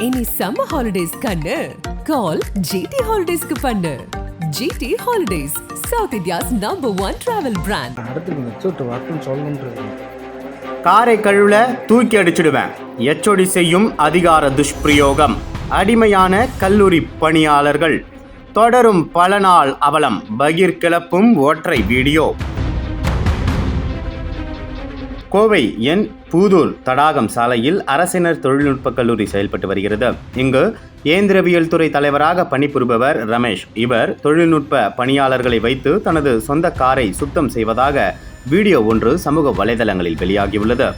இனி summer holidays கண்ணு. கால் GT ஹாலிடேஸ்க்கு பண்ணு. GT holidays south India's number one travel brand அடுத்து நீங்கள் வச்சுட்டு வரட்டும்னு சொல்லணுன்றது காரை கழுவுல தூக்கி அடிச்சிடுவேன். எச்ஓடி செய்யும் அதிகார துஷ்பிரயோகம். அடிமையான கல்லூரி பணியாளர்கள். தொடரும் பல நாள் அவலம். பகீர் கிளப்பும் ஒற்றை வீடியோ. கோவை என் பூதூர் தடாகம் சாலையில் அரசினர் தொழில்நுட்ப கல்லூரி செயல்பட்டு வருகிறது. இங்கு இயந்திரவியல் துறை தலைவராக பணிபுரிபவர் ரமேஷ். இவர் தொழில்நுட்ப பணியாளர்களை வைத்து தனது சொந்த காரை சுத்தம் செய்வதாக வீடியோ ஒன்று சமூக வலைதளங்களில் வெளியாகியுள்ளது.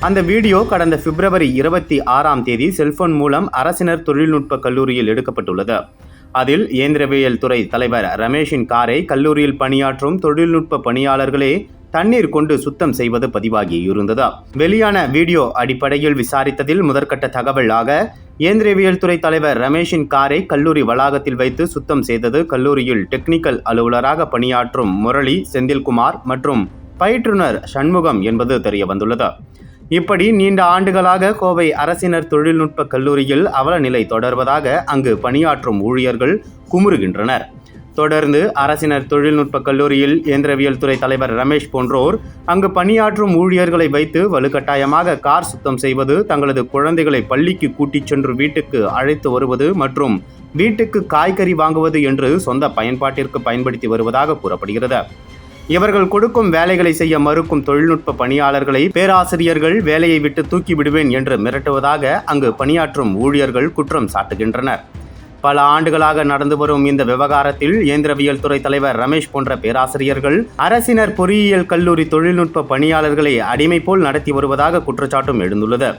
அந்த வீடியோ கடந்த பிப்ரவரி இருபத்தி ஆறாம் தேதி செல்போன் மூலம் அரசினர் தொழில்நுட்ப கல்லூரியில் எடுக்கப்பட்டுள்ளது. அதில் இயந்திரவியல் துறை தலைவர் ரமேஷின் காரை கல்லூரியில் பணியாற்றும் தொழில்நுட்ப பணியாளர்களே தண்ணீர் கொண்டு சுத்தம் செய்வது பதிவாகி இருந்தது? வெளியான வீடியோ அடிப்படையில் விசாரித்ததில் முதற்கட்ட தகவலாக இயந்திரவியல் துறை தலைவர் ரமேஷின் காரை கல்லூரி வளாகத்தில் வைத்து சுத்தம் செய்தது கல்லூரியில் டெக்னிக்கல் அலுவலராக பணியாற்றும் முரளி செந்தில்குமார் மற்றும் பயிற்றுனர் சண்முகம் என்பது தெரிய வந்துள்ளது இப்படி நீண்ட ஆண்டுகளாக கோவை அரசினர் தொழில்நுட்ப கல்லூரியில் அவல நிலை தொடர்வதாக அங்கு பணியாற்றும் ஊழியர்கள் குமுறுகின்றனர். தொடர்ந்து அரசினர் தொழில்நுட்ப கல்லூரியில் இயந்திரவியல் துறை தலைவர் ரமேஷ் போன்றோர் அங்கு பணியாற்றும் ஊழியர்களை வைத்து வலுக்கட்டாயமாக கார் சுத்தம் செய்வது தங்களது குழந்தைகளை பள்ளிக்கு கூட்டிச் சென்று வீட்டுக்கு அழைத்து வருவது மற்றும் வீட்டுக்கு காய்கறி வாங்குவது என்று சொந்த பயன்பாட்டிற்கு பயன்படுத்தி வருவதாக கூறப்படுகிறது. இவர்கள் கொடுக்கும் வேலைகளை செய்ய மறுக்கும் தொழில்நுட்ப பணியாளர்களை பேராசிரியர்கள் வேலையை விட்டு தூக்கி விடுவேன் என்று மிரட்டுவதாக அங்கு பணியாற்றும் ஊழியர்கள் குற்றம் சாட்டுகின்றனர். பல ஆண்டுகளாக நடந்து வரும் இந்த விவகாரத்தில் இயந்திரவியல் துறை தலைவர் ரமேஷ் போன்ற பேராசிரியர்கள் அரசினர் பொறியியல் கல்லூரி தொழில்நுட்ப பணியாளர்களை அடிமை போல் நடத்தி வருவதாக குற்றச்சாட்டும் எழுந்துள்ளது.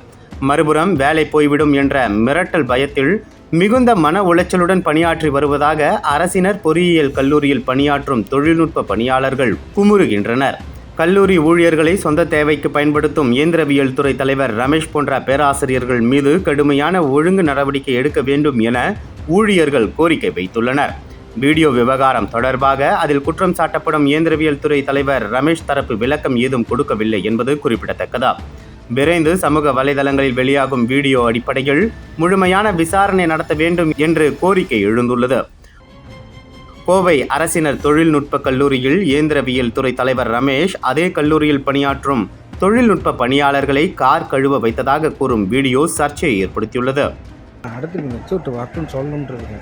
மறுபுறம் வேலை போய்விடும் என்ற மிரட்டல் பயத்தில் மிகுந்த மன உளைச்சலுடன் பணியாற்றி வருவதாக அரசினர் பொறியியல் கல்லூரியில் பணியாற்றும் தொழில்நுட்ப பணியாளர்கள் குமுறுகின்றனர். கல்லூரி ஊழியர்களை சொந்த தேவைக்கு பயன்படுத்தும் இயந்திரவியல் துறை தலைவர் ரமேஷ் போன்ற பேராசிரியர்கள் மீது கடுமையான ஒழுங்கு நடவடிக்கை எடுக்க வேண்டும் என ஊழியர்கள் கோரிக்கை வைத்துள்ளனர். வீடியோ விவகாரம் தொடர்பாக அதில் குற்றம் சாட்டப்படும் இயந்திரவியல் துறை தலைவர் ரமேஷ் தரப்பு விளக்கம் ஏதும் கொடுக்கவில்லை என்பது குறிப்பிடத்தக்கதா. விரைந்து சமூக வலைதளங்களில் வெளியாகும் வீடியோ அடிப்படையில் முழுமையான விசாரணை நடத்த வேண்டும் என்று கோரிக்கை எழுந்துள்ளது. கோவை அரசினர் தொழில்நுட்ப கல்லூரியில் இயந்திரவியல் துறை தலைவர் ரமேஷ் அதே கல்லூரியில் பணியாற்றும் தொழில்நுட்ப பணியாளர்களை கார் கழுவ வைத்ததாக கூறும் வீடியோ சர்ச்சையை ஏற்படுத்தியுள்ளது. அடுத்து நீங்கள் வச்சுட்டு வரட்டும்னு சொல்லணுன்றது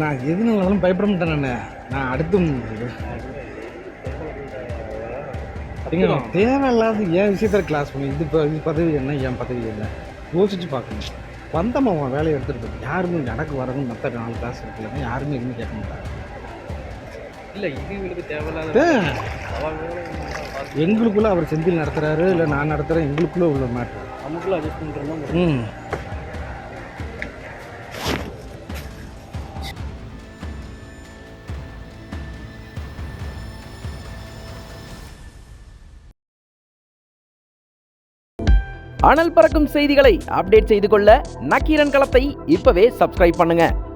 நான் எதுனாலும் பயப்பட மாட்டேன் நான். நான் அடுத்து தேவையில்லாத என் விஷயத்தில் கிளாஸ் பண்ணி இது இப்போ இது பதவி என்ன என் பதவி என்ன? யோசிச்சு பார்க்கணும். வந்தம்மா அவன் வேலையை எடுத்துகிட்டு யாருமே எனக்கு வரணும் மற்ற நாலு கிளாஸ் இருக்குல்லன்னா யாருமே எதுவுமே கேட்க மாட்டாங்க. எங்களுக்குள்ள அவர் செந்தில் நடத்துறாரு இல்லை நான் நடத்துகிறேன் எங்களுக்குள்ள உள்ள மேட்ரு நமக்குள்ள அட்ஜஸ்ட் பண்ணுறோம் ம். அனல் பறக்கும் செய்திகளை அப்டேட் செய்து கொள்ள நக்கீரன் களத்தை இப்பவே சப்ஸ்கிரைப் பண்ணுங்க.